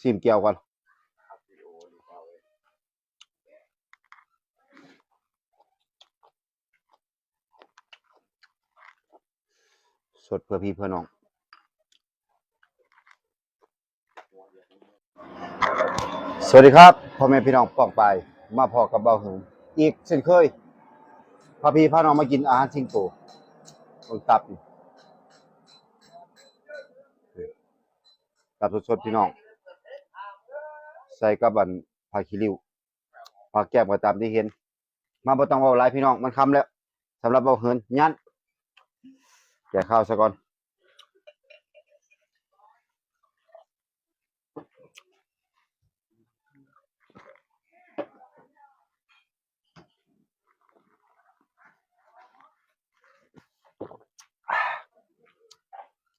ซีมเกียวก่อนสดเพื่อพี่เพื่อน้องสวัสดีครับพ่อแม่พี่น้องป้องไป มาพอกับเบาหูอีกเช่นเคยพาพี่พาน้องมากินอาหารสิงโตตรงตับตับสดๆพี่น้อง ใส่กับบันผักขี้ริ้วผักแก้มก็ตามที่เห็น มาบ่ต้องเว้าหลายพี่น้องมันคำแล้วสำหรับเบาเหินยันแก่ข้าวซะก่อน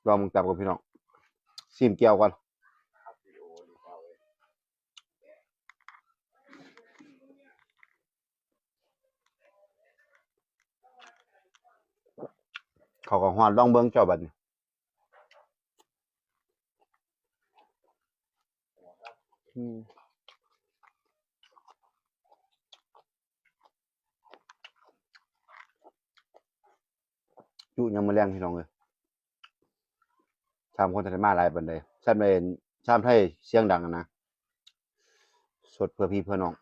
ลองมึงจับกับพี่น้องซีมเกียวก่อน เขาก็ฮอดลองเบิ่งเจ้าบัดนี้อืมจุยังมาแรงพี่น้องเลยชามคนไทยมาหลายบันไดฉันเป็นชามไทยเสียงดังอะนะ สดเพื่อพี่เพื่อน้อง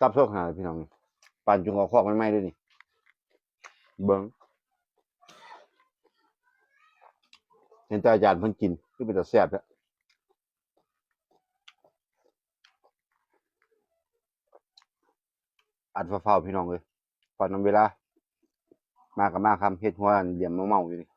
ตับโซกหาพี่น้องปั่นจุงเอาคอกไม่ไหม้ด้วยนี่ เบิ้งเห็นแต่อาจารย์เพิ่นกินคือเป็นแต่แซ่บแล้วอัดฟ้าๆพี่น้องเลย ก่อนนำเวลา มากับมาคำเฮ็ดหัวเหลี่ยมเมาๆอยู่นี่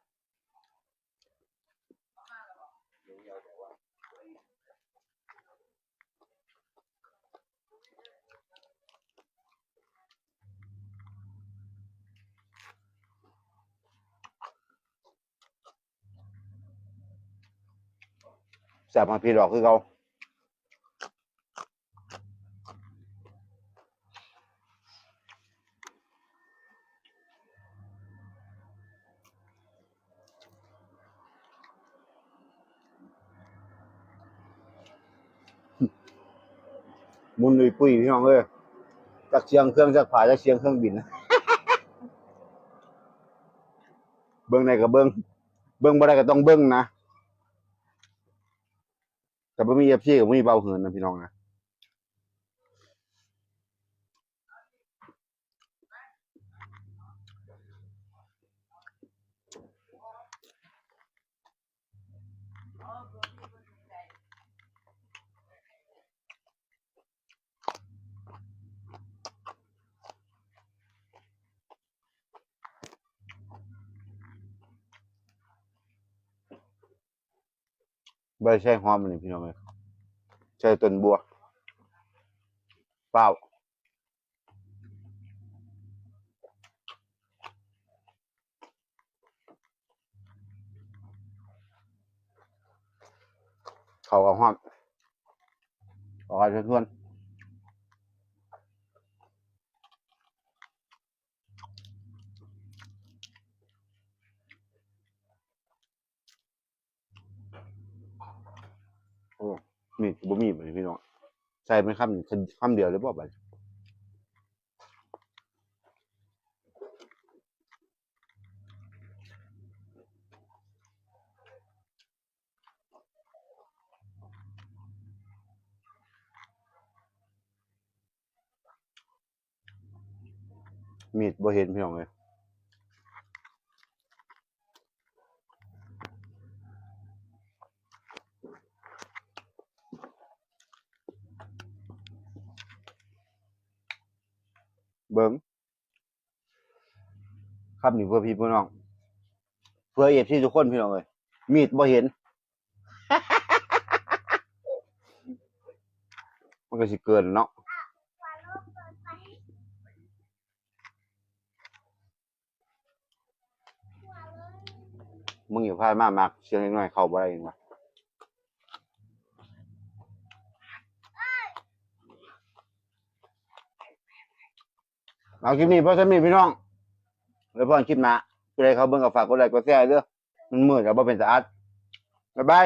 แซ่บมาพี่ดอกคือเขา มุนลุยปุ้ยพี่น้องเอ้ยจากเชียงเครื่องจากผาจากเชียงเครื่องบิน เบิ้งในกับเบิ้งเบิ้งบ่ได้ก็ต้องเบิ้งนะ แต่ไม่มีเอฟซีกับบ่มีเบาเหินนะพี่น้องนะ ใบใช่หอมนนี่พี่น้องเลยใช่ต้นบัวเปล่าเขาเอาหอมเอาไปเพื่อนๆ โอ้มีดบ่มีดเลยพี่น้องใส่เป็นคำหนึ่งคำเดียวเลยบ่บัดมีดบ่เห็นพี่น้องเลย เบิ้งคำนี้เพื่อพี่เพื่อน้อง เพื่อเอฟที่ทุกคนพี่น้องเอ้ยมีดบ่เห็น มันก็สิเกินเนาะมึงอย่พลาดมากมากเสียงเล็กน้อยเข้าบ่ได้เองวะ เอาคลิปนี้เพราะฉันมีพี่น้องแล้วพอคลิปหนะไปเลยเขาเบิ่งกับฝากกดไลค์กดแชร์เด้อมันมืดกับบ่เป็นสะอาดบ๊ายบาย